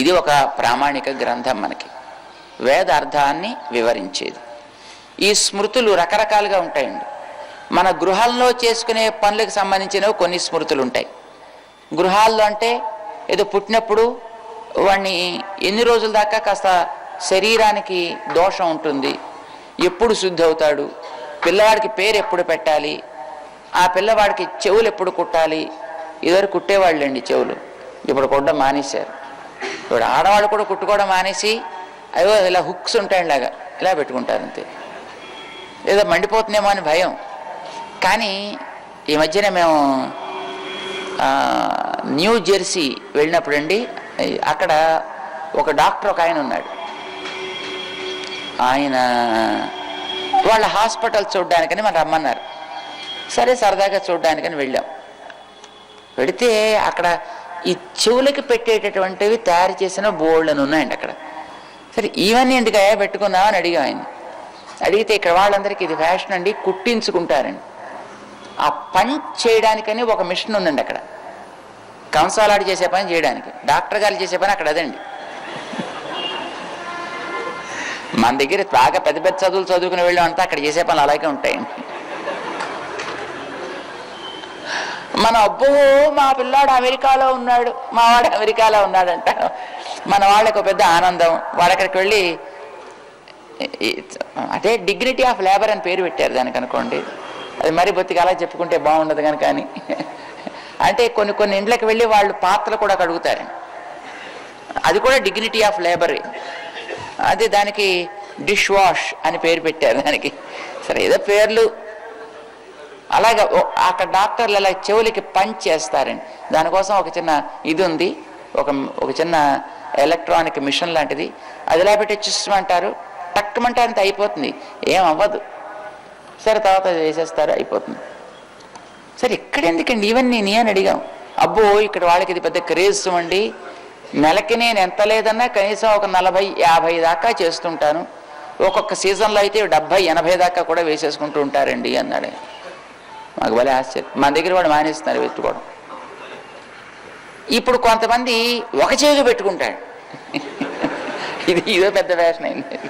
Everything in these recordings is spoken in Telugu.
ఇది ఒక ప్రామాణిక గ్రంథం మనకి. వేద అర్థాన్ని వివరించేది. ఈ స్మృతులు రకరకాలుగా ఉంటాయండి. మన గృహాల్లో చేసుకునే పనులకు సంబంధించినవి కొన్ని స్మృతులు ఉంటాయి. గృహాల్లో అంటే ఏదో పుట్టినప్పుడు వాడిని ఎన్ని రోజుల దాకా కాస్త శరీరానికి దోషం ఉంటుంది. ఎప్పుడు శుద్ధి అవుతాడు? పిల్లవాడికి పేరు ఎప్పుడు పెట్టాలి? ఆ పిల్లవాడికి చెవులు ఎప్పుడు కుట్టాలి? ఇద్దరు కుట్టేవాళ్ళండి చెవులు. ఇప్పుడు కొట్టడం మానేశారు. ఇప్పుడు ఆడవాళ్ళు కూడా కుట్టుకోవడం మానేసి అయ్యో ఇలా హుక్స్ ఉంటాయి ఇలాగా ఇలా పెట్టుకుంటారు అంతే. ఏదో మండిపోతుందేమో అని భయం. కానీ ఈ మధ్యన మేము న్యూ జెర్సీ వెళ్ళినప్పుడు అండి అక్కడ ఒక డాక్టర్ ఒక ఆయన ఉన్నాడు. ఆయన వాళ్ళ హాస్పిటల్ చూడడానికని మనం రమ్మన్నారు. సరే సరదాగా చూడడానికని వెళ్ళాం. వెడితే అక్కడ ఈ చెవులకి పెట్టేటటువంటివి తయారు చేసిన బోర్డులను ఉన్నాయండి అక్కడ. సరే ఇవన్నీ ఎందుకయా పెట్టుకుందామా అని అడిగాం ఆయన అడిగితే ఇక్కడ వాళ్ళందరికీ ఇది ఫ్యాషన్ అండి కుట్టించుకుంటారండి. ఆ పని చేయడానికని ఒక మిషన్ ఉందండి అక్కడ. కంసాలాడు చేసే పని చేయడానికి. డాక్టర్ గారు చేసే పని అక్కడ అదండి. మన దగ్గర బాగా పెద్ద పెద్ద చదువులు చదువుకుని వెళ్ళామంటే అక్కడ చేసే పనులు అలాగే ఉంటాయండి. మన అబ్బో మా పిల్లాడు అమెరికాలో ఉన్నాడు మా వాడు అమెరికాలో ఉన్నాడంట. మన వాళ్ళకు ఒక పెద్ద ఆనందం. వాళ్ళక్కడికి వెళ్ళి అదే డిగ్నిటీ ఆఫ్ లేబర్ అని పేరు పెట్టారు దానికి అనుకోండి. అది మరి బొత్తిగా అలా చెప్పుకుంటే బాగుండదు కనుక అని. అంటే కొన్ని కొన్ని ఇండ్లకు వెళ్ళి వాళ్ళు పాత్రలు కూడా కడుగుతారు. అది కూడా డిగ్నిటీ ఆఫ్ లేబర్ అది దానికి డిష్ వాష్ అని పేరు పెట్టారు దానికి. సరే ఏదో పేర్లు అలాగే అక్కడ డాక్టర్లు అలా చెవులకి పంచ్ చేస్తారండి. దానికోసం ఒక చిన్న ఇది ఉంది ఒక ఒక చిన్న ఎలక్ట్రానిక్ మిషన్ లాంటిది. అది ఇలా పెట్టి చూసమంటారు టక్కుమంటే అంత అయిపోతుంది. ఏం అవ్వదు. సరే తర్వాత వేసేస్తారు అయిపోతుంది. సరే ఇక్కడ ఎందుకండి ఇవన్నీ నీ అని అడిగాం. అబ్బో ఇక్కడ వాళ్ళకి ఇది పెద్ద క్రేజ్ అండి. నెలకి నేను ఎంత లేదన్నా కనీసం ఒక నలభై యాభై దాకా చేస్తుంటాను. ఒక్కొక్క సీజన్లో అయితే డెబ్భై ఎనభై దాకా కూడా వేసేసుకుంటూ ఉంటారండి అన్నాడు మాకు భలే ఆశ్చర్యం. మన దగ్గర వాడు మానేస్తున్నారు పెట్టుకోవడం ఇప్పుడు కొంతమంది ఒక చెవికి పెట్టుకుంటాడు. ఇది ఇదో పెద్ద ఫ్యాషన్ అయింది.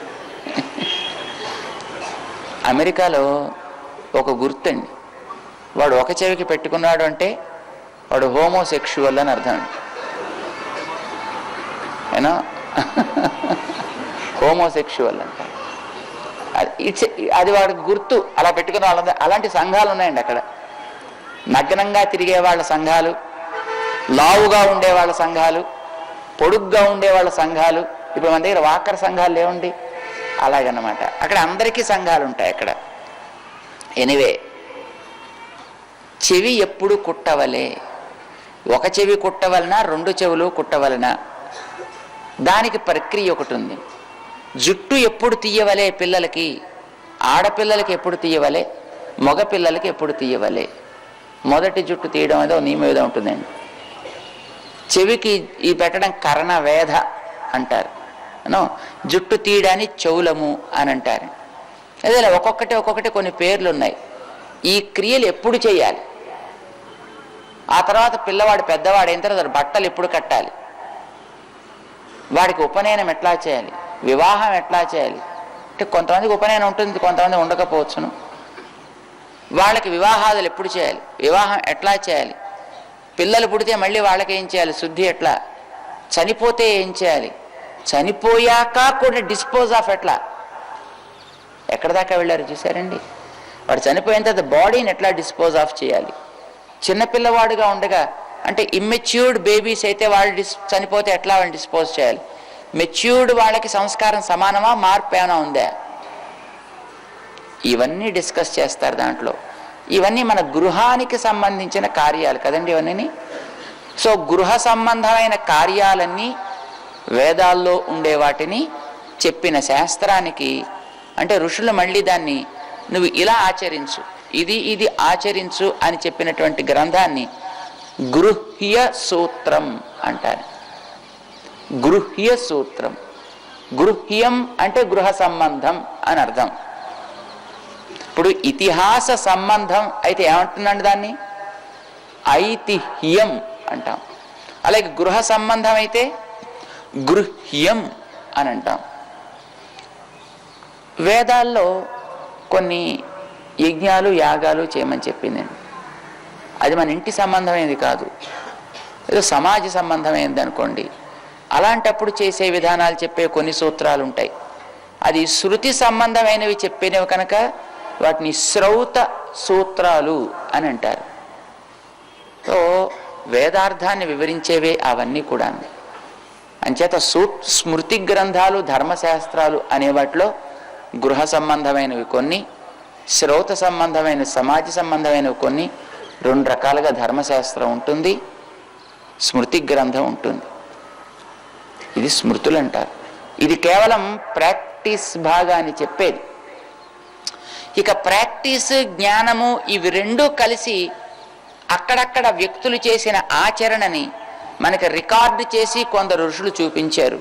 అమెరికాలో ఒక గుర్తండి. వాడు ఒక చెవికి పెట్టుకున్నాడు అంటే వాడు హోమోసెక్షువల్ అని అర్థం అండి. ఏనా హోమోసెక్షువల్ అంట. ఇట్స్ అది వాడికి గుర్తు అలా పెట్టుకున్న వాళ్ళ అలాంటి సంఘాలు ఉన్నాయండి అక్కడ. నగ్నంగా తిరిగే వాళ్ళ సంఘాలు లావుగా ఉండే వాళ్ళ సంఘాలు పొడుగ్గా ఉండే వాళ్ళ సంఘాలు ఇప్పుడు మన దగ్గర వాకర్ సంఘాలు లేవండి అలాగనమాట అక్కడ అందరికీ సంఘాలు ఉంటాయి అక్కడ. ఎనివే చెవి ఎప్పుడు కుట్టవలే. ఒక చెవి కుట్టవలన రెండు చెవులు కుట్టవలన? దానికి ప్రక్రియ ఒకటి ఉంది. జుట్టు ఎప్పుడు తీయవలే పిల్లలకి ఆడపిల్లలకి ఎప్పుడు తీయవలే మగ పిల్లలకి ఎప్పుడు తీయవలే. మొదటి జుట్టు తీయడం ఏదో నియమం ఏదో ఉంటుందండి. చెవికి ఈ పెట్టడం కరణ వేధ అంటారు. జుట్టు తీయడాన్ని చెవులము అని అంటారు. అదే ఒక్కొక్కటి ఒక్కొక్కటి కొన్ని పేర్లు ఉన్నాయి ఈ క్రియలు ఎప్పుడు చేయాలి? ఆ తర్వాత పిల్లవాడు పెద్దవాడు అయిన తర్వాత బట్టలు ఎప్పుడు కట్టాలి? వాడికి ఉపనయనం ఎట్లా చేయాలి? వివాహం ఎట్లా చేయాలి? అంటే కొంతమందికి ఉపనయనం ఉంటుంది కొంతమంది ఉండకపోవచ్చును. వాళ్ళకి వివాహాదులు ఎప్పుడు చేయాలి? వివాహం ఎట్లా చేయాలి? పిల్లలు పుడితే మళ్ళీ వాళ్ళకి ఏం చేయాలి? శుద్ధి ఎట్లా? చనిపోతే ఏం చేయాలి? చనిపోయాక కూడా డిస్పోజ్ ఆఫ్ ఎట్లా? ఎక్కడ దాకా వెళ్ళారు చూసారండి వాడు చనిపోయిన తర్వాత బాడీని ఎట్లా డిస్పోజ్ ఆఫ్ చేయాలి? చిన్నపిల్లవాడుగా ఉండగా అంటే ఇమ్మెచ్యూర్డ్ బేబీస్ అయితే వాళ్ళు డిస్ చనిపోతే ఎట్లా వాళ్ళని డిస్పోజ్ చేయాలి? మెచ్యూర్డ్ వాళ్ళకి సంస్కారం సమానమా? మార్పు ఏమైనా ఉందా? ఇవన్నీ డిస్కస్ చేస్తారు దాంట్లో. ఇవన్నీ మన గృహానికి సంబంధించిన కార్యాలు కదండి ఇవన్నీ సో గృహ సంబంధమైన కార్యాలన్నీ వేదాల్లో ఉండే వాటిని చెప్పిన శాస్త్రానికి అంటే ఋషులు మళ్ళీ దాన్ని నువ్వు ఇలా ఆచరించు ఇది ఇది ఆచరించు అని చెప్పినటువంటి గ్రంథాన్ని గృహ్య సూత్రం అంటారు. గృహ్య సూత్రం. గృహ్యం అంటే గృహ సంబంధం అని అర్థం. ఇప్పుడు ఇతిహాస సంబంధం అయితే ఏమంటుందండి దాన్ని? ఐతిహ్యం అంటాం. అలాగే గృహ సంబంధం అయితే గృహ్యం అని అంటాం. వేదాల్లో కొన్ని యజ్ఞాలు యాగాలు చేయమని చెప్పిందండి అది మన ఇంటి సంబంధమైనది కాదు. ఏదో సమాజ సంబంధమైనది అనుకోండి. అలాంటప్పుడు చేసే విధానాలు చెప్పే కొన్ని సూత్రాలు ఉంటాయి అది శృతి సంబంధమైనవి చెప్పినవి కనుక వాటిని శ్రౌత సూత్రాలు అని అంటారు. సో వేదార్థాన్ని వివరించేవే అవన్నీ కూడా అంచేత సూ స్మృతి గ్రంథాలు ధర్మశాస్త్రాలు అనే వాటిలో గృహ సంబంధమైనవి కొన్ని శ్రౌత సంబంధమైన సమాజ సంబంధమైనవి కొన్ని రెండు రకాలుగా ధర్మశాస్త్రం ఉంటుంది స్మృతి గ్రంథం ఉంటుంది. ఇది స్మృతులు అంటారు ఇది కేవలం ప్రాక్టీస్ భాగాన్ని చెప్పేది. ఇక ప్రాక్టీస్ జ్ఞానము ఇవి రెండూ కలిసి అక్కడక్కడ వ్యక్తులు చేసిన ఆచరణని మనకి రికార్డు చేసి కొందరు ఋషులు చూపించారు.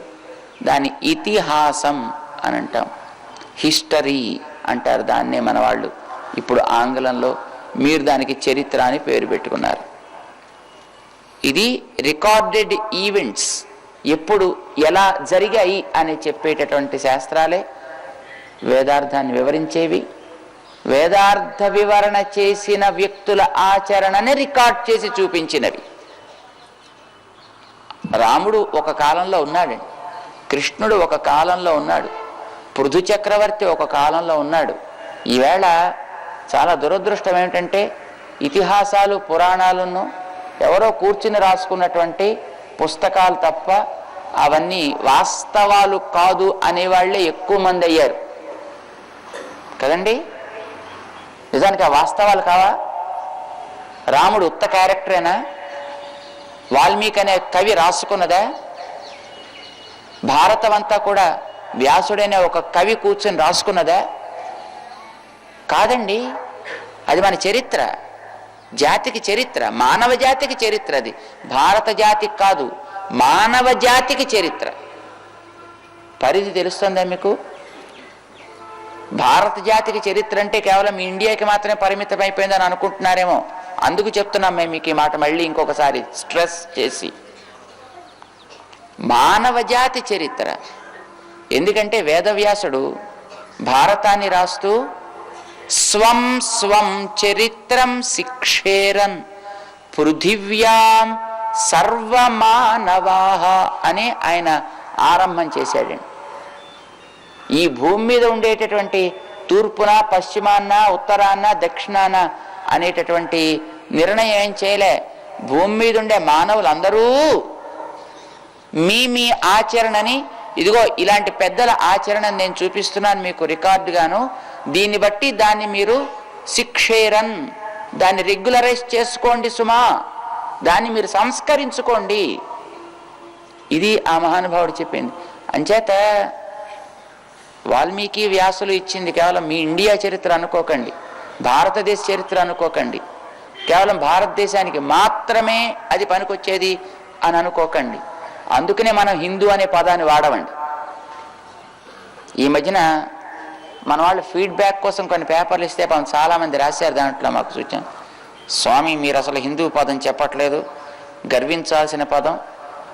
దాని ఇతిహాసం అని అంటాం. హిస్టరీ అంటారు దాన్నే మన వాళ్ళు ఇప్పుడు ఆంగ్లంలో మీరు దానికి చరిత్ర అని పేరు పెట్టుకున్నారు. ఇది రికార్డెడ్ ఈవెంట్స్. ఎప్పుడు ఎలా జరిగాయి అని చెప్పేటటువంటి శాస్త్రాలే వేదార్థాన్ని వివరించేవి. వేదార్థ వివరణ చేసిన వ్యక్తుల ఆచరణని రికార్డ్ చేసి చూపించినవి. రాముడు ఒక కాలంలో ఉన్నాడండి కృష్ణుడు ఒక కాలంలో ఉన్నాడు. పృథు చక్రవర్తి ఒక కాలంలో ఉన్నాడు. ఈవేళ చాలా దురదృష్టం ఏమిటంటే ఇతిహాసాలు పురాణాలను ఎవరో కూర్చుని రాసుకున్నటువంటి పుస్తకాలు తప్ప అవన్నీ వాస్తవాలు కాదు అనేవాళ్ళే ఎక్కువ మంది అయ్యారు. కదండి? నిజానికి ఆ వాస్తవాలు కావా? రాముడు ఉత్త క్యారెక్టరేనా? వాల్మీకి అనే కవి రాసుకున్నదా? భారతం అంతా కూడా వ్యాసుడనే ఒక కవి కూర్చొని రాసుకున్నదా? కాదండి అది మన చరిత్ర. జాతికి చరిత్ర మానవ జాతికి చరిత్ర అది. భారత జాతికి కాదు మానవ జాతికి చరిత్ర. పరిధి తెలుస్తుందా మీకు? భారత జాతికి చరిత్ర అంటే కేవలం ఇండియాకి మాత్రమే పరిమితం అయిపోయిందని అనుకుంటున్నారేమో. అందుకు చెప్తున్నాం మేము మీకు ఈ మాట మళ్ళీ ఇంకొకసారి స్ట్రెస్ చేసి. మానవ జాతి చరిత్ర. ఎందుకంటే వేదవ్యాసుడు భారతాన్ని రాస్తూ స్వం స్వం చరిత్రం శిక్షేరన్ పృథివ్యాం సర్వమానవాహ అని ఆయన ఆరంభం చేశాడండి ఈ భూమి మీద ఉండేటటువంటి తూర్పున పశ్చిమాన్న ఉత్తరాన్న దక్షిణాన అనేటటువంటి నిర్ణయం ఏం చేయలే. భూమి మీద ఉండే మానవులందరూ మీ మీ ఆచరణని ఇదిగో ఇలాంటి పెద్దల ఆచరణని నేను చూపిస్తున్నాను మీకు రికార్డుగాను. దీన్ని బట్టి దాన్ని మీరు శిక్షేరన్. దాన్ని రెగ్యులరైజ్ చేసుకోండి సుమా. దాన్ని మీరు సంస్కరించుకోండి. ఇది ఆ మహానుభావుడు చెప్పింది. అంచేత వాల్మీకి వ్యాసులు ఇచ్చింది కేవలం మీ ఇండియా చరిత్ర అనుకోకండి. భారతదేశ చరిత్ర అనుకోకండి. కేవలం భారతదేశానికి మాత్రమే అది పనికొచ్చేది అని అనుకోకండి. అందుకనే మనం హిందూ అనే పదాన్ని వాడమండి. ఈ మధ్యన మన వాళ్ళు ఫీడ్బ్యాక్ కోసం కొన్ని పేపర్లు ఇస్తే పాపం చాలామంది రాశారు దాంట్లో మాకు సూచన. స్వామి మీరు అసలు హిందూ పదం చెప్పట్లేదు. గర్వించాల్సిన పదం.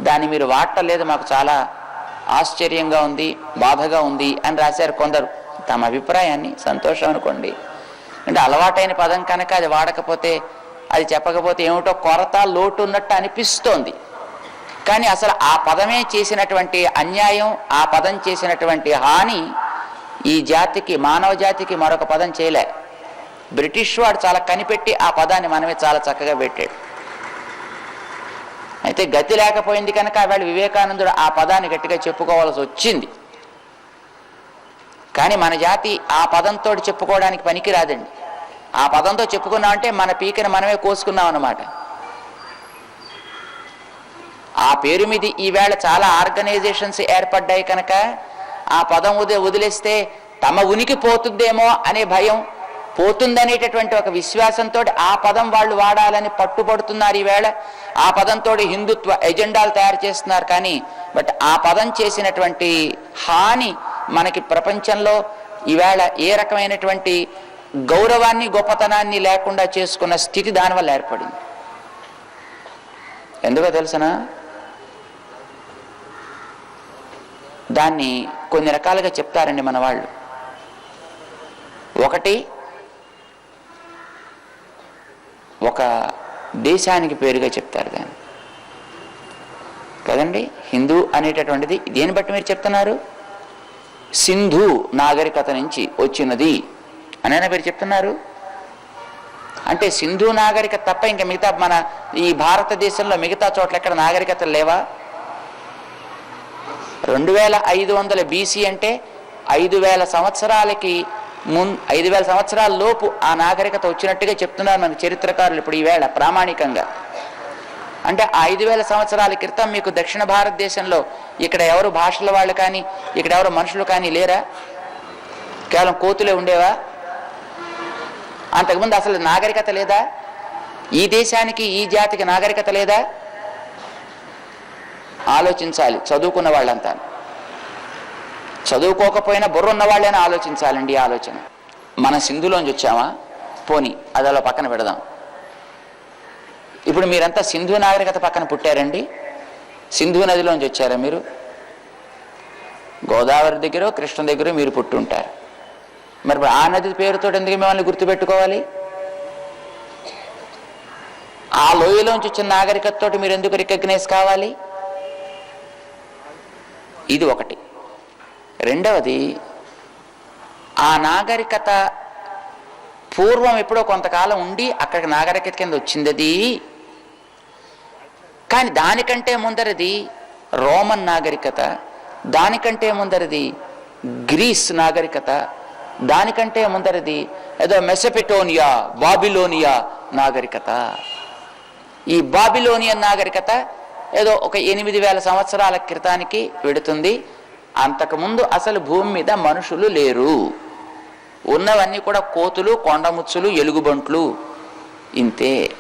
దాన్ని మీరు వాడటలేదు మాకు చాలా ఆశ్చర్యంగా ఉంది బాధగా ఉంది అని రాశారు కొందరు. తమ అభిప్రాయాన్ని సంతోషం అనుకోండి. అంటే అలవాటైన పదం కనుక అది వాడకపోతే అది చెప్పకపోతే ఏమిటో కొరత లోటు ఉన్నట్టు అనిపిస్తోంది. కానీ అసలు ఆ పదమే చేసినటువంటి అన్యాయం ఆ పదం చేసినటువంటి హాని ఈ జాతికి మానవ జాతికి మరొక పదం చేయలే. బ్రిటిష్ వాడు చాలా కనిపెట్టి ఆ పదాన్ని మనమే చాలా చక్కగా పెట్టాడు. అయితే గతి లేకపోయింది కనుక వాళ్ళు వివేకానందుడు ఆ పదాన్ని గట్టిగా చెప్పుకోవాల్సి వచ్చింది. కానీ మన జాతి ఆ పదంతో చెప్పుకోవడానికి పనికి రాదండి ఆ పదంతో చెప్పుకున్నామంటే మన పీకను మనమే కోసుకున్నాం అన్నమాట. ఆ పేరు మీద ఈవేళ చాలా ఆర్గనైజేషన్స్ ఏర్పడ్డాయి కనుక ఆ పదం వదిలి వదిలేస్తే తమ ఉనికి పోతుందేమో అనే భయం పోతుందనేటటువంటి ఒక విశ్వాసంతో ఆ పదం వాళ్ళు వాడాలని పట్టుబడుతున్నారు ఈవేళ. ఆ పదంతో హిందుత్వ ఎజెండాలు తయారు చేస్తున్నారు కానీ బట్ ఆ పదం చేసినటువంటి హాని మనకి ప్రపంచంలో ఈవేళ ఏ రకమైనటువంటి గౌరవాన్ని గొప్పతనాన్ని లేకుండా చేసుకున్న స్థితి దానివల్ల ఏర్పడింది. ఎందుకో తెలుసనా? దాన్ని కొన్ని రకాలుగా చెప్తారండి మన వాళ్ళు ఒకటి ఒక దేశానికి పేరుగా చెప్తారు దాన్ని. కదండి? హిందూ అనేటటువంటిది దేని బట్టి మీరు చెప్తున్నారు? సింధు నాగరికత నుంచి వచ్చినది అనైనా మీరు చెప్తున్నారు? అంటే సింధు నాగరికత తప్ప ఇంకా మిగతా మన ఈ భారతదేశంలో మిగతా చోట్ల ఎక్కడ నాగరికతలు లేవా? రెండు వేల ఐదు వందల బీసీ అంటే ఐదు వేల సంవత్సరాలకి మున్ ఐదు వేల సంవత్సరాల లోపు ఆ నాగరికత వచ్చినట్టుగా చెప్తున్నారు మన చరిత్రకారులు ఇప్పుడు ఈవేళ ప్రామాణికంగా. అంటే ఆ ఐదు వేల సంవత్సరాల క్రితం మీకు దక్షిణ భారతదేశంలో ఇక్కడ ఎవరు భాషల వాళ్ళు కానీ ఇక్కడ ఎవరు మనుషులు కానీ లేరా? కేవలం కోతులే ఉండేవా? అంతకుముందు అసలు నాగరికత లేదా? ఈ దేశానికి ఈ జాతికి నాగరికత లేదా? ఆలోచించాలి. చదువుకున్న వాళ్ళంతా. చదువుకోకపోయినా బుర్ర ఉన్న వాళ్ళైనా ఆలోచించాలండి ఆలోచన. మన సింధులోంచి వచ్చామా? పోని అది అలా పక్కన పెడదాం. ఇప్పుడు మీరంతా సింధు నాగరికత పక్కన పుట్టారండి? సింధు నదిలోంచి వచ్చారా మీరు? గోదావరి దగ్గర కృష్ణ దగ్గర మీరు పుట్టుంటారు. మరి ఆ నది పేరుతో ఎందుకు మిమ్మల్ని గుర్తుపెట్టుకోవాలి? ఆ లోయలోంచి వచ్చిన నాగరికతతో మీరు ఎందుకు రికగ్నైజ్ కావాలి? ఇది ఒకటి. రెండవది ఆ నాగరికత పూర్వం ఎప్పుడో కొంతకాలం ఉండి అక్కడికి నాగరికత కింద వచ్చింది అది కానీ దానికంటే ముందరది రోమన్ నాగరికత దానికంటే ముందరది గ్రీస్ నాగరికత దానికంటే ముందరది ఏదో మెసపెటోనియా బాబిలోనియా నాగరికత. ఈ బాబిలోనియన్ నాగరికత ఏదో ఒక ఎనిమిది వేల సంవత్సరాల క్రితానికి వెడుతుంది అంతకుముందు అసలు భూమి మీద మనుషులు లేరు. ఉన్నవన్నీ కూడా కోతులు కొండముచ్చులు ఎలుగుబంట్లు. ఇంతే.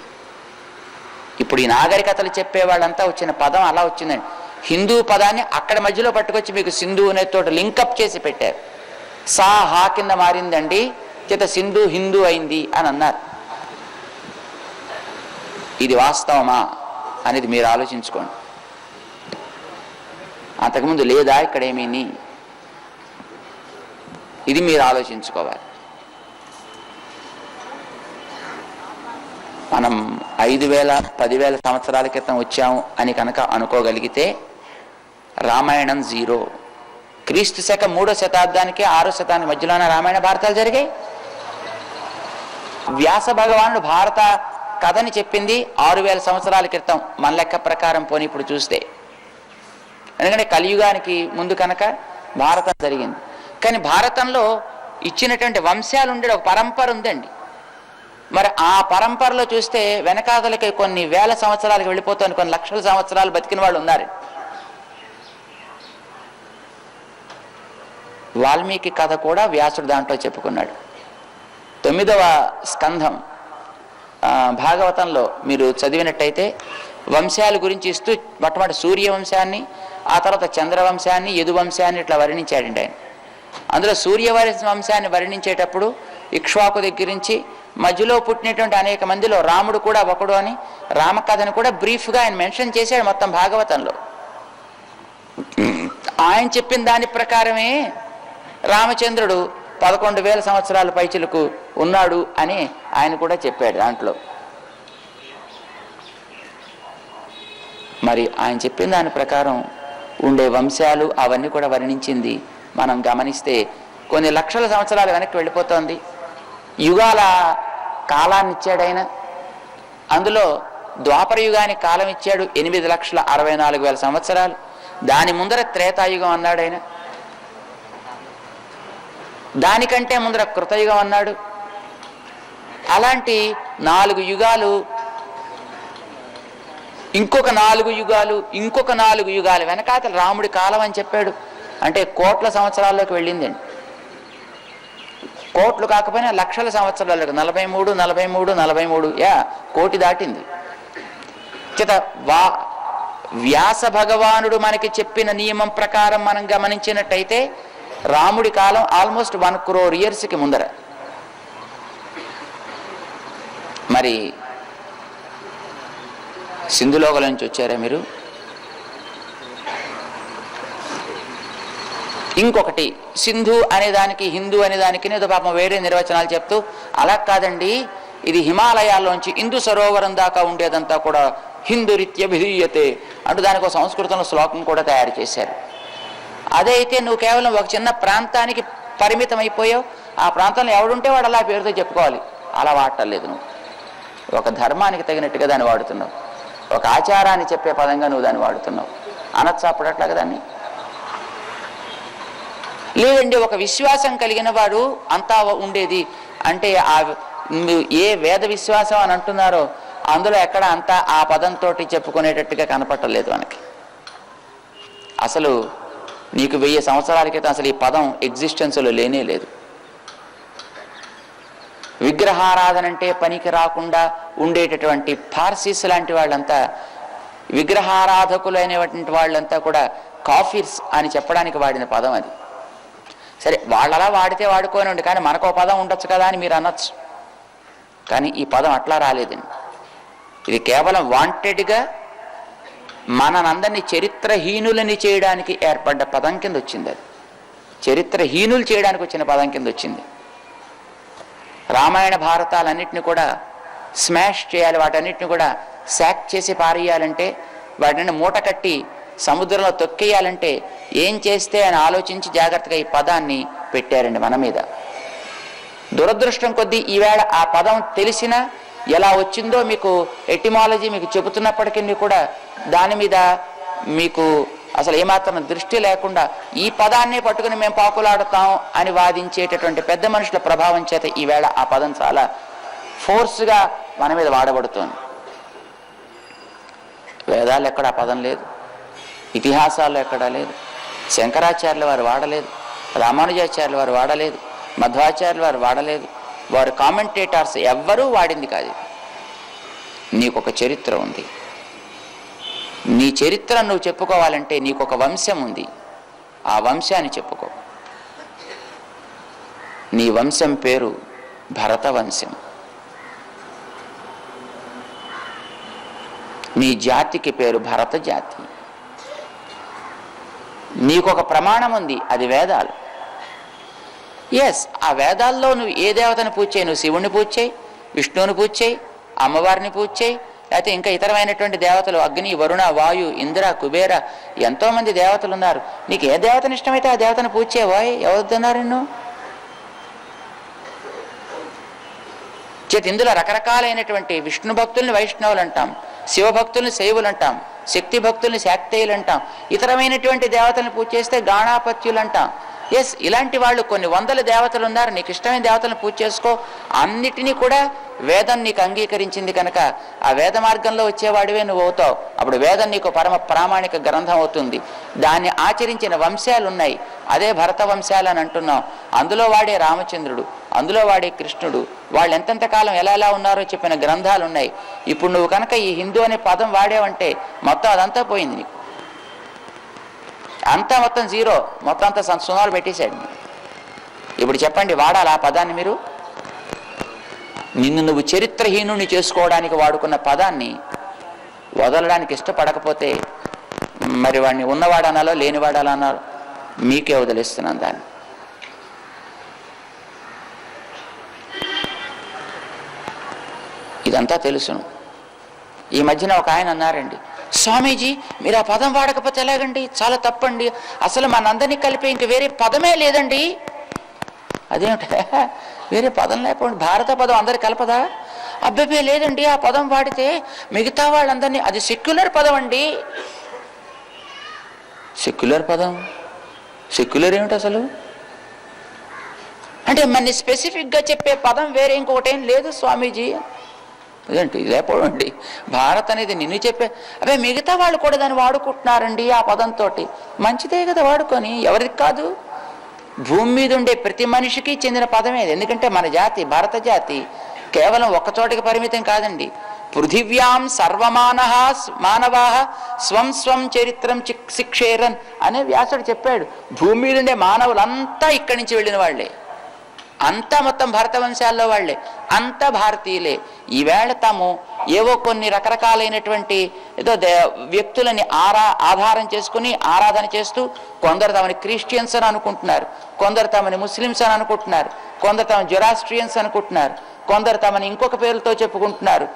ఇప్పుడు ఈ నాగరికతలు చెప్పే వాళ్ళంతా వచ్చిన పదం అలా వచ్చిందండి. హిందూ పదాన్ని అక్కడ మధ్యలో పట్టుకొచ్చి మీకు సింధు అనే తోటి లింకప్ చేసి పెట్టారు. సా హా కింద మారిందండి. చేత సింధు హిందూ అయింది అని అన్నారు. ఇది వాస్తవమా? అనేది మీరు ఆలోచించుకోండి. అంతకుముందు లేదా ఇక్కడేమీని ఇది మీరు ఆలోచించుకోవాలి. మనం ఐదు వేల పదివేల సంవత్సరాల క్రితం వచ్చాము అని కనుక అనుకోగలిగితే రామాయణం జీరో. క్రీస్తు శక మూడో శతాబ్దానికి ఆరో శతాబ్దానికి మధ్యలోనే రామాయణ భారతాలు జరిగాయి. వ్యాస భగవానుడు భారత కథని చెప్పింది ఆరు వేల సంవత్సరాల క్రితం. మన లెక్క ప్రకారం పోని ఇప్పుడు చూస్తే. ఎందుకంటే కలియుగానికి ముందు కనుక భారతం జరిగింది. కానీ భారతంలో ఇచ్చినటువంటి వంశాలు ఉండే ఒక పరంపర ఉందండి. మరి ఆ పరంపరలో చూస్తే వెనకాదలకి కొన్ని వేల సంవత్సరాలకు వెళ్ళిపోతాను కొన్ని లక్షల సంవత్సరాలు బతికిన వాళ్ళు ఉన్నారు. వాల్మీకి కథ కూడా వ్యాసుడు దాంట్లో చెప్పుకున్నాడు. తొమ్మిదవ స్కంధం భాగవతంలో మీరు చదివినట్టయితే వంశాల గురించి ఇస్తూ మొట్టమొదటి సూర్యవంశాన్ని ఆ తర్వాత చంద్రవంశాన్ని యదువంశాన్ని ఇట్లా వర్ణించాడండి ఆయన. అందులో సూర్యవరి వంశాన్ని వర్ణించేటప్పుడు ఇక్ష్వాకు దగ్గర నుంచి మధ్యలో పుట్టినటువంటి అనేక మందిలో రాముడు కూడా ఒకడు అని రామకథను కూడా బ్రీఫ్గా ఆయన మెన్షన్ చేశాడు మొత్తం భాగవతంలో. ఆయన చెప్పిన దాని ప్రకారమే రామచంద్రుడు పదకొండు వేల సంవత్సరాల పైచిలకు ఉన్నాడు అని ఆయన కూడా చెప్పాడు దాంట్లో. మరి ఆయన చెప్పిన దాని ప్రకారం ఉండే వంశాలు అవన్నీ కూడా వర్ణించింది. మనం గమనిస్తే కొన్ని లక్షల సంవత్సరాలు వెనక్కి వెళ్ళిపోతుంది. యుగాల కాలాన్ని ఇచ్చాడు ఆయన. అందులో ద్వాపర యుగానికి కాలం ఇచ్చాడు ఎనిమిది లక్షల అరవై నాలుగు వేల సంవత్సరాలు. దాని ముందర త్రేతాయుగం అన్నాడు ఆయన. దానికంటే ముందర కృతయుగం అన్నాడు. అలాంటి నాలుగు యుగాలు ఇంకొక నాలుగు యుగాలు ఇంకొక నాలుగు యుగాలు. వెనకాతల రాముడి కాలం అని చెప్పాడు. అంటే కోట్ల సంవత్సరాల్లోకి వెళ్ళిందండి కోట్లు కాకపోయినా లక్షల సంవత్సరాలకు నలభై మూడు నలభై మూడు నలభై మూడు యా కోటి దాటింది. చేత వా వ్యాస భగవానుడు మనకి చెప్పిన నియమం ప్రకారం మనం గమనించినట్టయితే రాముడి కాలం ఆల్మోస్ట్ వన్ క్రోర్ ఇయర్స్కి ముందర. మరి సింధులోకల నుంచి వచ్చారా మీరు? ఇంకొకటి సింధు అనేదానికి హిందూ అనే దానికి ఏదో పాపం వేరే నిర్వచనాలు చెప్తూ అలా కాదండి ఇది హిమాలయాల్లోంచి ఇందు సరోవరం దాకా ఉండేదంతా కూడా హిందూ రీత్య విధీయతే అంటూ దానికి ఒక సంస్కృతంలో శ్లోకం కూడా తయారు చేశారు. అదే అయితే నువ్వు కేవలం ఒక చిన్న ప్రాంతానికి పరిమితం అయిపోయావు ఆ ప్రాంతంలో ఎవడుంటే వాడు అలా పేరుతో చెప్పుకోవాలి. అలా వాడటలేదు నువ్వు. ఒక ధర్మానికి తగినట్టుగా దాన్ని వాడుతున్నావు. ఒక ఆచారాన్ని చెప్పే పదంగా నువ్వు దాన్ని వాడుతున్నావు. అనొచ్చా అప్పుడు అట్లాగా దాన్ని? లేదండి ఒక విశ్వాసం కలిగిన వాడు అంతా ఉండేది. అంటే ఆ ఏ వేద విశ్వాసం అని అంటున్నారో అందులో ఎక్కడ అంతా ఆ పదంతో చెప్పుకునేటట్టుగా కనపట్టలేదు మనకి. అసలు నీకు వెయ్యి సంవత్సరాల క్రితం అసలు ఈ పదం ఎగ్జిస్టెన్స్లో లేనే లేదు. విగ్రహారాధన అంటే పనికి రాకుండా ఉండేటటువంటి పార్సీస్ లాంటి వాళ్ళంతా విగ్రహారాధకులైనటువంటి వాళ్ళంతా కూడా కాఫీర్స్ అని చెప్పడానికి వాడిన పదం అది. సరే వాళ్ళలా వాడితే వాడుకోనండి కానీ మనకు పదం ఉండొచ్చు కదా అని మీరు అనొచ్చు. కానీ ఈ పదం అట్లా రాలేదండి. ఇది కేవలం వాంటెడ్గా మనందరినీ చరిత్రహీనులని చేయడానికి ఏర్పడ్డ పదం కింద వచ్చింది అది. చరిత్రహీనులు చేయడానికి వచ్చిన పదం కింద వచ్చింది. రామాయణ భారతాలన్నింటినీ కూడా స్మాష్ చేయాలి వాటన్నిటిని కూడా శాక్ చేసి పారేయాలంటే వాటిని మూట కట్టి సముద్రంలో తొక్కేయాలంటే ఏం చేస్తే అని ఆలోచించి జాగ్రత్తగా ఈ పదాన్ని పెట్టారండి మన మీద. దురదృష్టం కొద్దీ ఈవేళ ఆ పదం తెలిసినా ఎలా వచ్చిందో మీకు ఎటిమాలజీ మీకు చెబుతున్నప్పటికీ కూడా దాని మీద మీకు అసలు ఏమాత్రం దృష్టి లేకుండా ఈ పదాన్ని పట్టుకుని మేము పాకులాడతాం అని వాదించేటటువంటి పెద్ద మనుషుల ప్రభావం చేత ఈవేళ ఆ పదం చాలా ఫోర్స్గా మన మీద వాడబడుతోంది. వేదాలు ఎక్కడ ఆ పదం లేదు. ఇతిహాసాల్లో ఎక్కడా లేదు. శంకరాచార్యుల వారు వాడలేదు. రామానుజాచార్యుల వారు వాడలేదు. మధ్వాచార్యుల వారు వాడలేదు. వారు కామెంటేటర్స్ ఎవ్వరూ వాడింది కాదు. నీకు ఒక చరిత్ర ఉంది. నీ చరిత్ర నువ్వు చెప్పుకోవాలంటే నీకు ఒక వంశం ఉంది. ఆ వంశాన్ని చెప్పుకో. నీ వంశం పేరు భరత వంశం నీ జాతికి పేరు భరత జాతి. నీకు ఒక ప్రమాణం ఉంది అది వేదాలు. ఎస్ ఆ వేదాల్లో నువ్వు ఏ దేవతను పూజ చేయి? నువ్వు శివుణ్ణి పూజ చేయి విష్ణువుని పూజ చేయి అమ్మవారిని పూజ చేయి లేకపోతే ఇంకా ఇతరమైనటువంటి దేవతలు అగ్ని వరుణ వాయు ఇంద్ర కుబేర ఎంతోమంది దేవతలు ఉన్నారు నీకు ఏ దేవతను ఇష్టమైతే ఆ దేవతను పూజ చేయవాయ్ ఎవరుతున్నారు నిన్ను? చేతి ఇందులో రకరకాలైనటువంటి విష్ణు భక్తుల్ని వైష్ణవులు అంటాం శివభక్తుల్ని శైవులు అంటాం శక్తి భక్తుల్ని శాక్తేయులు అంటాం ఇతరమైనటువంటి దేవతలను పూజ చేస్తే గాణాపత్యులు అంటాం. ఎస్ ఇలాంటి వాళ్ళు కొన్ని వందల దేవతలు ఉన్నారు. నీకు ఇష్టమైన దేవతలను పూజ చేసుకో. అన్నిటినీ కూడా వేదం నీకు అంగీకరించింది కనుక ఆ వేద మార్గంలో వచ్చేవాడివే నువ్వు అవుతావు. అప్పుడు వేదం నీకు పరమ ప్రామాణిక గ్రంథం అవుతుంది. దాన్ని ఆచరించిన వంశాలు ఉన్నాయి అదే భరత వంశాలు అని అంటున్నాం అందులో వాడే రామచంద్రుడు అందులో వాడే కృష్ణుడు. వాళ్ళు ఎంతెంత కాలం ఎలా ఎలా ఉన్నారో చెప్పిన గ్రంథాలు ఉన్నాయి ఇప్పుడు నువ్వు కనుక ఈ హిందూ అనే పదం వాడేవంటే మొత్తం అదంతా పోయింది నీకు. అంతా మొత్తం జీరో. మొత్తం అంతా సం- సున్నాలు పెట్టేశాడు. ఇప్పుడు చెప్పండి వాడాలి ఆ పదాన్ని మీరు? నిన్ను నువ్వు చరిత్రహీనుని చేసుకోవడానికి వాడుకున్న పదాన్ని వదలడానికి ఇష్టపడకపోతే మరి వాడిని ఉన్నవాడనాలో లేనివాడాలన్నారు మీకే వదిలేస్తున్నాను దాన్ని. ఇదంతా తెలుసును. ఈ మధ్యన ఒక ఆయన అన్నారండి స్వామీజీ మీరు ఆ పదం వాడకపోతే ఎలాగండి? చాలా తప్పండి. అసలు మనందరినీ కలిపి ఇంక వేరే పదమే లేదండి. అదేమిటి వేరే పదం లేకపోండి. భారత పదం అందరు కలపదా? అబ్బాయి లేదండి. ఆ పదం వాడితే మిగతా వాళ్ళందరినీ అది సెక్యులర్ పదం అండి. సెక్యులర్ పదం? సెక్యులర్ ఏమిటి అసలు? అంటే మన స్పెసిఫిక్గా చెప్పే పదం వేరే ఇంకొకటి ఏం లేదు స్వామీజీ. ఇదేంటి? లేకపోవడండి భారత్ అనేది నిన్ను చెప్పే అవే మిగతా వాళ్ళు కూడా దాన్ని వాడుకుంటున్నారండి ఆ పదంతో మంచిదే కదా వాడుకొని. ఎవరికి కాదు? భూమి మీద ఉండే ప్రతి మనిషికి చెందిన పదమే ఇది. ఎందుకంటే మన జాతి భారత జాతి కేవలం ఒక్క పరిమితం కాదండి. పృథివ్యాం సర్వమాన మానవా స్వం స్వం చరిత్రం శిక్షేరన్ అనే వ్యాసుడు చెప్పాడు. భూమి మీద ఉండే మానవులంతా ఇక్కడి నుంచి వెళ్ళిన వాళ్ళే. అంతా మొత్తం భరత వంశాల్లో వాళ్ళే. అంత భారతీయులే. ఈవేళ తాము ఏవో కొన్ని రకరకాలైనటువంటి ఏదో దే- వ్యక్తులని ఆరా ఆధారం చేసుకుని ఆరాధన చేస్తూ కొందరు తమని క్రిస్టియన్స్ అని అనుకుంటున్నారు. కొందరు తమని ముస్లిమ్స్ అని అనుకుంటున్నారు. కొందరు తమ జొరాస్ట్రియన్స్ అనుకుంటున్నారు. కొందరు తమని ఇంకొక పేరుతో చెప్పుకుంటున్నారు.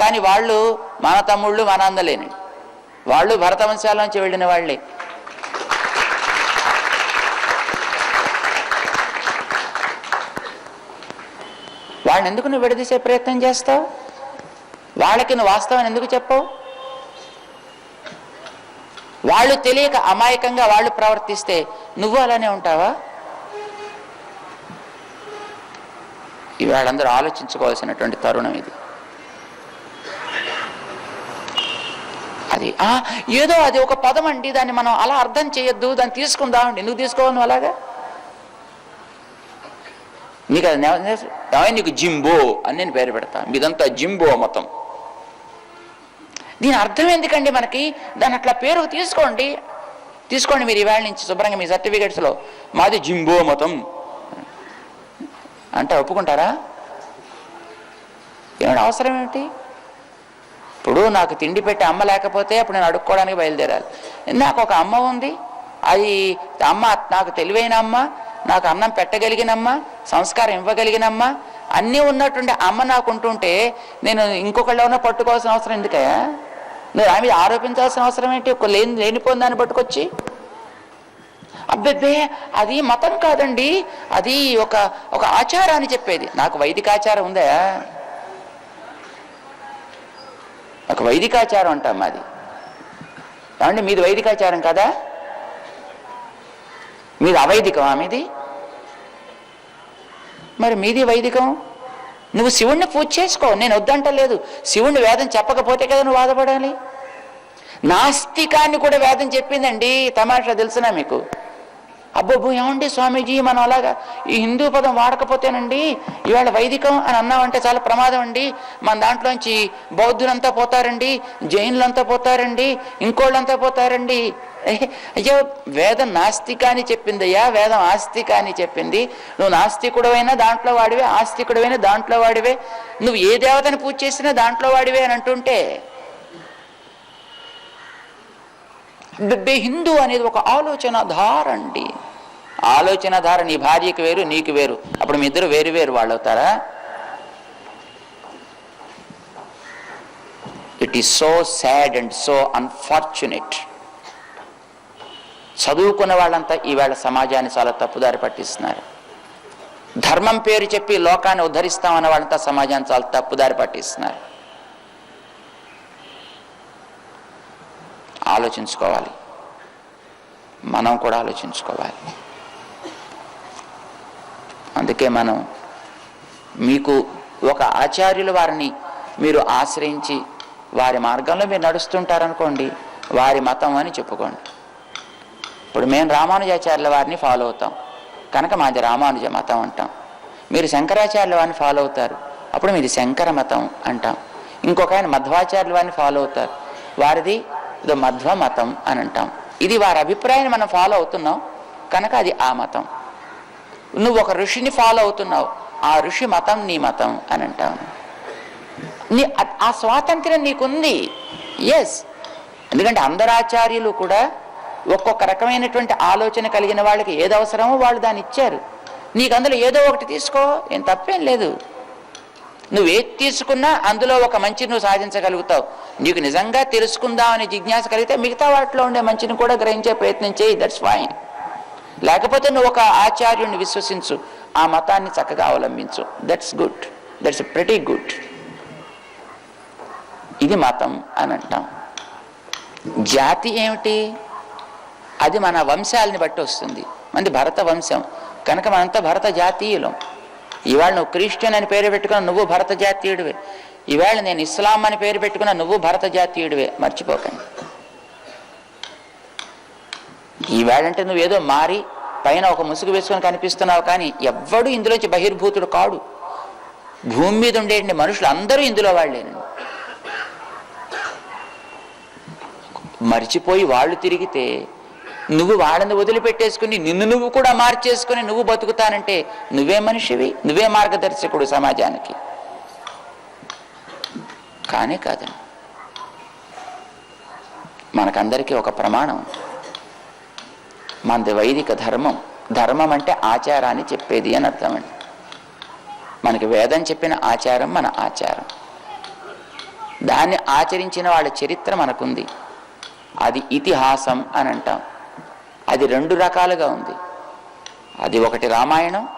కానీ వాళ్ళు మన తమ్ముళ్ళు మన అందలేని వాళ్ళు భరతవంశాల నుంచి వెళ్ళిన వాళ్ళే. వాళ్ళని ఎందుకు నువ్వు విడదీసే ప్రయత్నం చేస్తావు? వాళ్ళకి నువ్వు వాస్తవం ఎందుకు చెప్పవు? వాళ్ళు తెలియక అమాయకంగా వాళ్ళు ప్రవర్తిస్తే నువ్వు అలానే ఉంటావా? వాళ్ళందరూ ఆలోచించుకోవాల్సినటువంటి తరుణం ఇది. అది ఏదో అది ఒక పదం అండి దాన్ని మనం అలా అర్థం చేయొద్దు దాన్ని తీసుకుందామండి. నువ్వు తీసుకోవాలి అలాగా? నీకు అది నెవ- నీకు జింబో అని నేను పేరు పెడతా. మీదంతా జింబో మతం. దీని అర్థం ఎందుకండి మనకి? దాని అట్లా పేరు తీసుకోండి. తీసుకోండి మీరు ఇవాళ నుంచి శుభ్రంగా మీ సర్టిఫికెట్స్లో. మాది జింబో మతం. అంటే ఒప్పుకుంటారా? ఏమైనా అవసరం ఏమిటి? ఇప్పుడు నాకు తిండి పెట్టి అమ్మ లేకపోతే అప్పుడు నేను అడుక్కోవడానికి బయలుదేరాలి. నాకు ఒక అమ్మ ఉంది. అది అమ్మ నాకు తెలివైన అమ్మ నాకు అన్నం పెట్టగలిగినమ్మా సంస్కారం ఇవ్వగలిగినమ్మా అన్నీ ఉన్నటువంటి అమ్మ నాకు ఉంటుంటే నేను ఇంకొకళ్ళెవరో పట్టుకోవాల్సిన అవసరం ఎందుకయ్యా? నువ్వు ఆమె ఆరోపించాల్సిన అవసరం ఏంటి? ఒక లేని లేనిపోయిన దాన్ని పట్టుకొచ్చి? అబ్బెబ్బే అది మతం కాదండి. అది ఒక ఒక ఆచారాన్ని చెప్పేది. నాకు వైదిక ఆచారం ఉందా? ఒక వైదికాచారం అంటాం మాది ఏమండి మీది వైదికాచారం కదా? మీది అవైదికమా మీది? మరి మీది వైదికం? నువ్వు శివుణ్ణి పూజ చేసుకో నేను వద్దంటలేదు. శివుణ్ణి వేదం చెప్పకపోతే కదా నువ్వు బాధపడాలి? నాస్తికాన్ని కూడా వేదం చెప్పిందండి తమాషా తెలుసునా మీకు? అబ్బబ్బో ఏమండి స్వామీజీ? మనం అలాగా ఈ హిందూ పదం వాడకపోతేనండి ఇవాళ వైదికం అని అన్నామంటే చాలా ప్రమాదం అండి. మన దాంట్లోంచి బౌద్ధులంతా పోతారండి జైనులంతా పోతారండి ఇంకోళ్ళంతా పోతారండి. అయ్యో వేదం నాస్తికాని చెప్పిందయ్యా వేదం ఆస్తికాని చెప్పింది. నువ్వు నాస్తికుడవైనా దాంట్లో వాడివే ఆస్తికుడవైనా దాంట్లో వాడివే. నువ్వు ఏ దేవతని పూజ చేసినా దాంట్లో వాడివే అని అంటుంటే బెబ్బే హిందూ అనేది ఒక ఆలోచన ధార అండి ఆలోచన ధార నీ భార్యకి వేరు నీకు వేరు. అప్పుడు మీ ఇద్దరు వేరు వేరు వాళ్ళు అవుతారా it is so sad and so unfortunate చదువుకున్న వాళ్ళంతా ఈవేళ సమాజాన్ని చాలా తప్పుదారి పట్టిస్తున్నారు. ధర్మం పేరు చెప్పి లోకాన్ని ఉద్ధరిస్తామన్న వాళ్ళంతా సమాజాన్ని చాలా తప్పుదారి పట్టిస్తున్నారు. ఆలోచించుకోవాలి. మనం కూడా ఆలోచించుకోవాలి. అందుకే మనం మీకు ఒక ఆచార్యుల వారిని మీరు ఆశ్రయించి వారి మార్గంలో మీరు నడుస్తుంటారనుకోండి వారి మతం అని చెప్పుకోండి. ఇప్పుడు మేము రామానుజాచార్యుల వారిని ఫాలో అవుతాం. కనుక మాది రామానుజ మతం అంటాం. మీరు శంకరాచార్యుల వారిని ఫాలో అవుతారు. అప్పుడు మీది శంకర మతం అంటాం. ఇంకొక ఆయన మధ్వాచార్యుల వారిని ఫాలో అవుతారు. వారిది ఇదో మధ్వ మతం అని అంటాం. ఇది వారి అభిప్రాయాన్ని మనం ఫాలో అవుతున్నాం. కనుక అది ఆ మతం. నువ్వు ఒక ఋషిని ఫాలో అవుతున్నావు. ఆ ఋషి మతం నీ మతం అని అంటాం. నీ ఆ- ఆ స్వాతంత్ర్యం నీకుంది. ఎస్ ఎందుకంటే అందరు ఆచార్యులు కూడా ఒక్కొక్క రకమైనటువంటి ఆలోచన కలిగిన వాళ్ళకి ఏది అవసరమో వాళ్ళు దాన్ని ఇచ్చారు. నీకు అందులో ఏదో ఒకటి తీసుకో. ఏం తప్పేం లేదు. నువ్వు ఏది తీసుకున్నా అందులో ఒక మంచి నువ్వు సాధించగలుగుతావు. నీకు నిజంగా తెలుసుకుందామని జిజ్ఞాస కలిగితే మిగతా వాటిలో ఉండే మంచిని కూడా గ్రహించే ప్రయత్నం చేయి దట్స్ ఫైన్ లేకపోతే నువ్వు ఒక ఆచార్యుడిని విశ్వసించు ఆ మతాన్ని చక్కగా అవలంబించు. That's good that's pretty good ఇది మతం అని అంటాం. జాతి ఏమిటి? అది మన వంశాలని బట్టి వస్తుంది. మంది భరత వంశం. కనుక మనంతా భరత జాతీయులం. ఇవాళ నువ్వు క్రిస్టియన్ అని పేరు పెట్టుకున్న నువ్వు భరత జాతీయుడివే. ఈవేళ నేను ఇస్లాం అని పేరు పెట్టుకున్న నువ్వు భరత జాతీయుడివే. మర్చిపోకండి. ఈవేళ అంటే నువ్వు ఏదో మారి పైన ఒక ముసుగు వేసుకొని కనిపిస్తున్నావు కానీ ఎవ్వడు ఇందులోంచి బహిర్భూతుడు కాడు. భూమి మీద ఉండేటువంటి మనుషులు అందరూ ఇందులో వాళ్ళేనండి మర్చిపోయి వాళ్ళు తిరిగితే నువ్వు వాళ్ళని వదిలిపెట్టేసుకుని నిన్ను నువ్వు కూడా మార్చేసుకుని నువ్వు బతుకుతానంటే నువ్వే మనిషివి నువ్వే మార్గదర్శకుడు సమాజానికి. కానే కాదండి మనకందరికీ ఒక ప్రమాణం. మనది వైదిక ధర్మం ధర్మం అంటే ఆచారాన్ని చెప్పేది అని అర్థమండి మనకి వేదం చెప్పిన ఆచారం మన ఆచారం. దాన్ని ఆచరించిన వాళ్ళ చరిత్ర మనకుంది. అది ఇతిహాసం అని అంటాం. అది రెండు రకాలుగా ఉంది. అది ఒకటి రామాయణం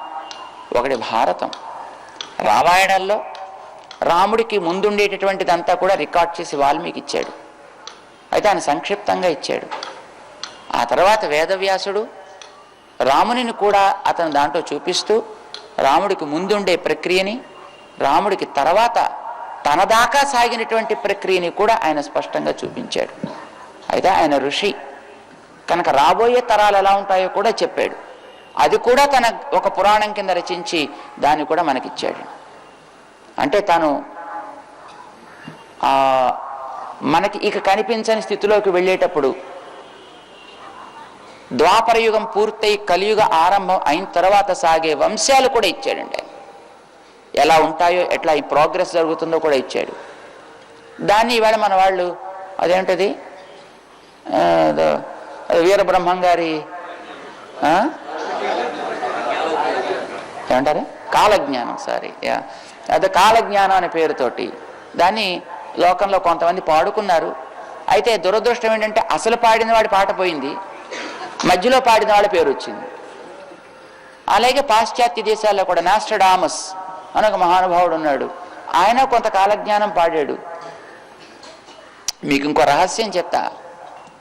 ఒకటి భారతం. రామాయణంలో రాముడికి ముందుండేటటువంటిదంతా కూడా రికార్డ్ చేసి వాల్మీకి ఇచ్చాడు అయితే ఆయన సంక్షిప్తంగా ఇచ్చాడు. ఆ తర్వాత వేదవ్యాసుడు రామునిని కూడా అతను దాంట్లో చూపిస్తూ రాముడికి ముందుండే ప్రక్రియని రాముడికి తర్వాత తన దాకా సాగినటువంటి ప్రక్రియని కూడా ఆయన స్పష్టంగా చూపించాడు. అయితే ఆయన ఋషి. కనుక రాబోయే తరాలు ఎలా ఉంటాయో కూడా చెప్పాడు. అది కూడా తన ఒక పురాణం కింద రచించి దాన్ని కూడా మనకిచ్చాడు. అంటే తాను మనకి ఇక కనిపించని స్థితిలోకి వెళ్ళేటప్పుడు ద్వాపరయుగం పూర్తయి కలియుగ ఆరంభం అయిన తర్వాత సాగే వంశాలు కూడా ఇచ్చాడండి. ఎలా ఉంటాయో ఎట్లా ఈ ప్రోగ్రెస్ జరుగుతుందో కూడా ఇచ్చాడు. దాన్ని ఇవాళ మన వాళ్ళు అదేంటది? వీరబ్రహ్మం గారి ఏమంటారు? కాలజ్ఞానం సారీ యా. అదే కాలజ్ఞానం అనే పేరుతోటి. దాన్ని లోకంలో కొంతమంది పాడుకున్నారు. అయితే దురదృష్టం ఏంటంటే అసలు పాడిన వాడి పాట పోయింది. మధ్యలో పాడిన వాళ్ళ పేరు వచ్చింది. అలాగే పాశ్చాత్య దేశాల్లో కూడా నాస్టడామస్ అని ఒక మహానుభావుడు ఉన్నాడు. ఆయన కొంత కాలజ్ఞానం పాడాడు. మీకు ఇంకో రహస్యం చెప్తా.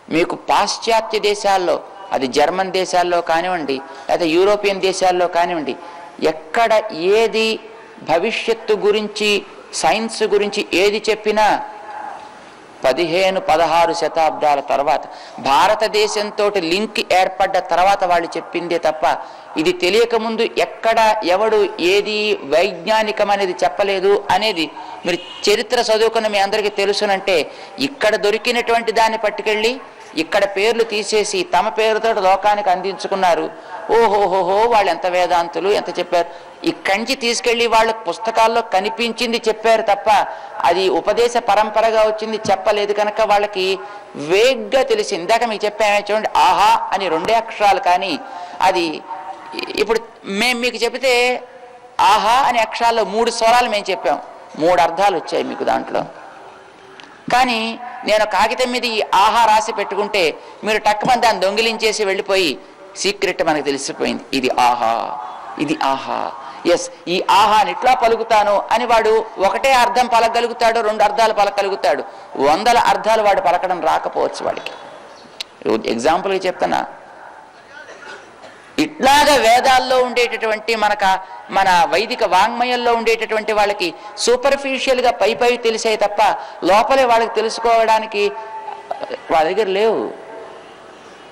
మీకు పాశ్చాత్య దేశాల్లో అది జర్మన్ దేశాల్లో కానివ్వండి లేదా యూరోపియన్ దేశాల్లో కానివ్వండి ఎక్కడ ఏది భవిష్యత్తు గురించి సైన్స్ గురించి ఏది చెప్పినా పదిహేను పదహారు శతాబ్దాల తర్వాత భారతదేశంతో లింక్ ఏర్పడ్డ తర్వాత వాళ్ళు చెప్పిందే తప్ప ఇది తెలియకముందు ఎక్కడ ఎవడు ఏది వైజ్ఞానికం అనేది చెప్పలేదు అనేది మీరు చరిత్ర చదువుకున్న మీ అందరికీ తెలుసునంటే ఇక్కడ దొరికినటువంటి దాన్ని పట్టుకెళ్ళి ఇక్కడ పేర్లు తీసేసి తమ పేరుతో లోకానికి అందించుకున్నారు. ఓహోహోహో వాళ్ళు ఎంత వేదాంతులు ఎంత చెప్పారు. ఇక్కడి నుంచి తీసుకెళ్ళి వాళ్ళ పుస్తకాల్లో కనిపించింది చెప్పారు తప్ప అది ఉపదేశ పరంపరగా వచ్చింది చెప్పలేదు కనుక వాళ్ళకి వేగ్గా తెలిసి ఇందాక మీకు చెప్పామే చూడండి ఆహా అని రెండే అక్షరాలు కానీ అది ఇప్పుడు మేము మీకు చెబితే ఆహా అనే అక్షరాల్లో మూడు స్వరాలు మేము చెప్పాం. మూడు అర్థాలు వచ్చాయి మీకు దాంట్లో. కానీ నేను కాగితం మీద ఈ ఆహా రాసి పెట్టుకుంటే మీరు టక్కుమని దాన్ని దొంగిలించేసి వెళ్ళిపోయి సీక్రెట్ మనకు తెలిసిపోయింది. ఇది ఆహా ఇది ఆహా. ఎస్ ఈ ఆహాని ఇట్లా పలుకుతాను అని వాడు ఒకటే అర్థం పలకగలుగుతాడు రెండు అర్థాలు పలకగలుగుతాడు. వందల అర్థాలు వాడు పలకడం రాకపోవచ్చు వాడికి. ఎగ్జాంపుల్గా చెప్తున్నా ఇట్లాగా వేదాల్లో ఉండేటటువంటి మనక మన వైదిక వాంగ్మయంలో ఉండేటటువంటి వాళ్ళకి సూపర్ఫిషియల్గా పై పై తెలిసే తప్ప లోపలే వాళ్ళకి తెలుసుకోవడానికి వాళ్ళ దగ్గర లేవు.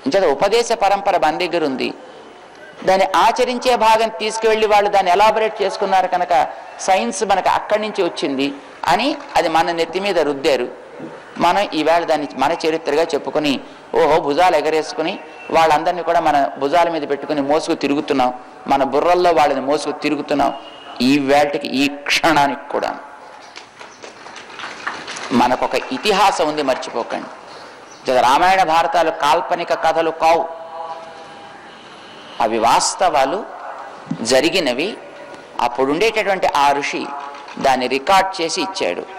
ఇంచేత ఉపదేశ పరంపర మన దగ్గర ఉంది. దాన్ని ఆచరించే భాగం తీసుకువెళ్ళి వాళ్ళు దాన్ని ఎలాబరేట్ చేసుకున్నారు కనుక సైన్స్ మనకు అక్కడి నుంచి వచ్చింది అని అది మన నెత్తి మీద రుద్దారు. మనం ఈవేళ దాన్ని మన చరిత్రగా చెప్పుకొని ఓహో భుజాలు ఎగరేసుకుని వాళ్ళందరినీ కూడా మన భుజాల మీద పెట్టుకుని మోసుకు తిరుగుతున్నాం. మన బుర్రల్లో వాళ్ళని మోసుకు తిరుగుతున్నాం. ఈ వేటకి ఈ క్షణానికి కూడా. మనకొక ఇతిహాసం ఉంది మర్చిపోకండి. రామాయణ భారతాలు కాల్పనిక కథలు కావు. అవి వాస్తవాలు జరిగినవి. అప్పుడుండేటటువంటి ఆ ఋషి దాన్ని రికార్డ్ చేసి ఇచ్చాడు.